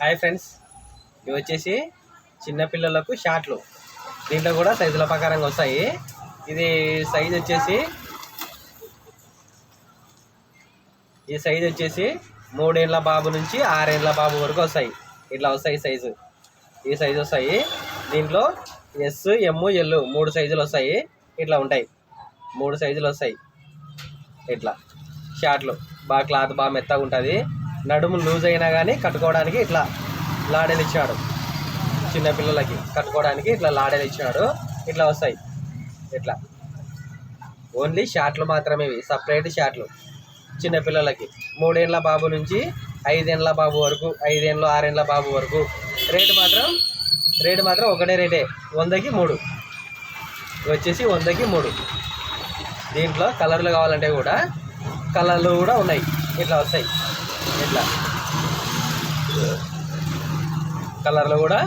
Hi friends ఇవి వచ్చేసి చిన్నపిల్లలకు షార్ట్లు. దీంట్లో కూడా సైజుల ప్రకారంగా వస్తాయి. ఇది సైజ్ వచ్చేసి ఈ సైజ్ వచ్చేసి మూడేళ్ళ బాబు నుంచి ఆరేళ్ళ బాబు వరకు వస్తాయి. ఇట్లా వస్తాయి సైజు. ఈ సైజు వస్తాయి. దీంట్లో ఎస్ ఎమ్ ఎల్ మూడు సైజులు వస్తాయి. ఇట్లా ఉంటాయి. మూడు సైజులు వస్తాయి. ఇట్లా షార్ట్లు. బాగా క్లాత్ బాగా మెత్తగా ఉంటుంది. నడుము లూజ్ అయినా కానీ కట్టుకోవడానికి ఇట్లా లాడేలు ఇచ్చాడు. చిన్నపిల్లలకి కట్టుకోవడానికి ఇట్లా లాడేలు ఇచ్చాడు. ఇట్లా వస్తాయి. ఇట్లా. ఓన్లీ షార్ట్లు మాత్రమే ఇవి. సపరేట్ షార్ట్లు చిన్నపిల్లలకి మూడేళ్ళ బాబు నుంచి ఐదేళ్ళ బాబు వరకు ఐదేళ్ళు ఆరేళ్ళ బాబు వరకు. రేటు మాత్రం రేటు మాత్రం ఒకటే రేటే. వందకి మూడు. వచ్చేసి వందకి మూడు. దీంట్లో కలర్లు కావాలంటే కూడా కలర్లు కూడా ఉన్నాయి. ఇట్లా వస్తాయి. ఇట్లా. కలర్లు కూడా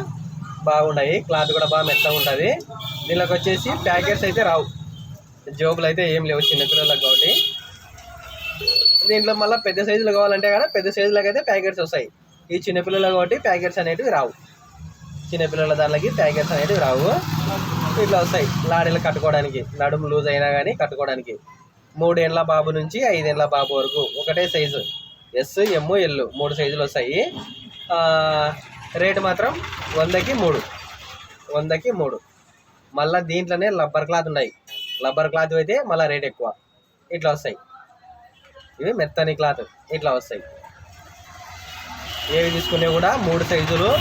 బాగున్నాయి క్లాత్ కూడా బాగా మెత్తగా ఉంటుంది. దీనికి వచ్చేసి ప్యాకెట్స్ అయితే రావు. జోబులు అయితే ఏం లేవు చిన్నపిల్లలకు కాబట్టి. దీంట్లో మళ్ళీ పెద్ద సైజులు కావాలంటే కదా పెద్ద సైజులకు అయితే ప్యాకెట్స్ వస్తాయి. ఈ చిన్నపిల్లలు కాబట్టి ప్యాకెట్స్ అనేటివి రావు. చిన్నపిల్లల దానికి ప్యాకెట్స్ అనేటివి రావు. ఇట్లా వస్తాయి. లాడీలు కట్టుకోవడానికి నడుము లూజ్ అయినా కానీ కట్టుకోవడానికి. మూడేళ్ళ బాబు నుంచి ఐదేళ్ళ బాబు వరకు ఒకటే సైజు. ఎస్ ఎమ్ ఎల్ మూడు సైజులు వస్తాయి. రేటు మాత్రం వందకి మూడు. వందకి మూడు. మళ్ళీ దీంట్లోనే రబ్బర్ క్లాత్ ఉన్నాయి. రబ్బర్ క్లాత్ అయితే మళ్ళీ రేట్ ఎక్కువ. ఇట్లా వస్తాయి. ఇవి మెత్తని క్లాత్ ఇట్లా వస్తాయి. ఏవి తీసుకునే కూడా మూడు సైజులు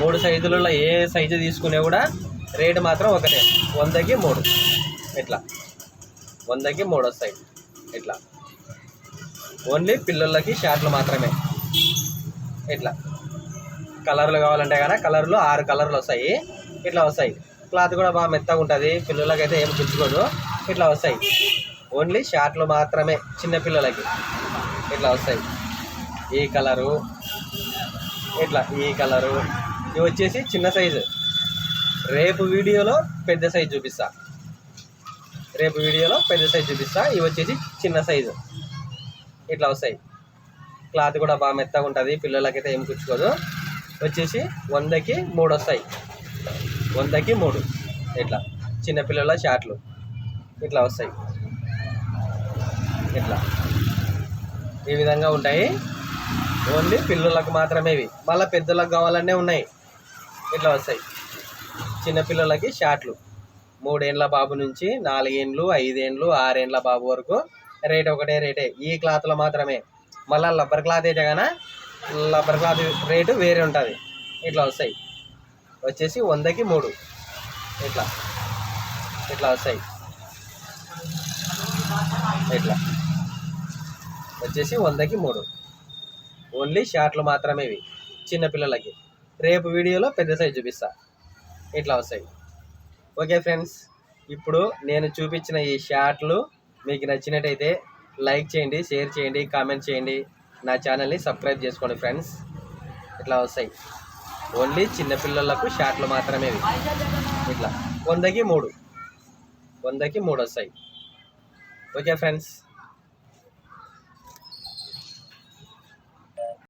మూడు సైజులలో ఏ సైజు తీసుకునే కూడా రేటు మాత్రం ఒకటే. వందకి మూడు. ఇట్లా. వందకి మూడు వస్తాయి. ఇట్లా. ఓన్లీ పిల్లలకి షార్ట్లు మాత్రమే. ఇట్లా. కలర్లు కావాలంటే కదా కలర్లు ఆరు కలర్లు వస్తాయి. ఇట్లా వస్తాయి. క్లాత్ కూడా బాగా మెత్తగా ఉంటుంది. పిల్లలకైతే ఏం గుచ్చుకోదు ఇట్లా వస్తాయి. ఓన్లీ షార్ట్లు మాత్రమే చిన్నపిల్లలకి ఇట్లా వస్తాయి. ఈ కలరు. ఇట్లా ఈ కలరు. ఇవి వచ్చేసి చిన్న సైజు. రేపు వీడియోలో పెద్ద సైజు చూపిస్తా. రేపు వీడియోలో పెద్ద సైజు చూపిస్తా. ఇవి వచ్చేసి చిన్న సైజు. ఇట్లా వస్తాయి. క్లాత్ కూడా బాగా మెత్తగా ఉంటుంది పిల్లలకైతే ఏం కుచ్చుకోదు. వచ్చేసి వందకి మూడు వస్తాయి. వందకి మూడు. ఇట్లా. చిన్నపిల్లల షార్ట్లు ఇట్లా వస్తాయి. ఇట్లా. ఈ విధంగా ఉంటాయి. ఓన్లీ పిల్లలకు మాత్రమే ఇవి. మళ్ళీ పెద్దలకు కావాలనే ఉన్నాయి. ఇట్లా వస్తాయి. చిన్నపిల్లలకి షార్ట్లు మూడేండ్ల బాబు నుంచి నాలుగేండ్లు ఐదేండ్లు ఆరేండ్ల బాబు వరకు రేట్ ఒకటే రేటే. ఈ క్లాత్లో మాత్రమే. మళ్ళీ లబ్బర్ క్లాత్ అయితే కానీ లబ్బర్ క్లాత్ రేటు వేరే ఉంటుంది. ఇట్లా వస్తాయి. వచ్చేసి వందకి మూడు. ఇట్లా. ఇట్లా వస్తాయి. ఇట్లా. వచ్చేసి వందకి మూడు. ఓన్లీ షార్ట్లు మాత్రమే ఇవి. చిన్నపిల్లలకి రేపు వీడియోలో పెద్ద సైజ్ చూపిస్తా. ఇట్లా వస్తాయి. ఓకే ఫ్రెండ్స్ ఇప్పుడు నేను చూపించిన ఈ షార్ట్లు మీకు నచ్చినట్టయితే లైక్ చేయండి షేర్ చేయండి కామెంట్ చేయండి. నా ఛానల్ని సబ్స్క్రైబ్ చేసుకోండి ఫ్రెండ్స్. ఇట్లా వస్తాయి. ఓన్లీ చిన్నపిల్లలకు షార్ట్లు మాత్రమే ఇట్లా. వందకి మూడు. వందకి మూడు వస్తాయి. Okay friends.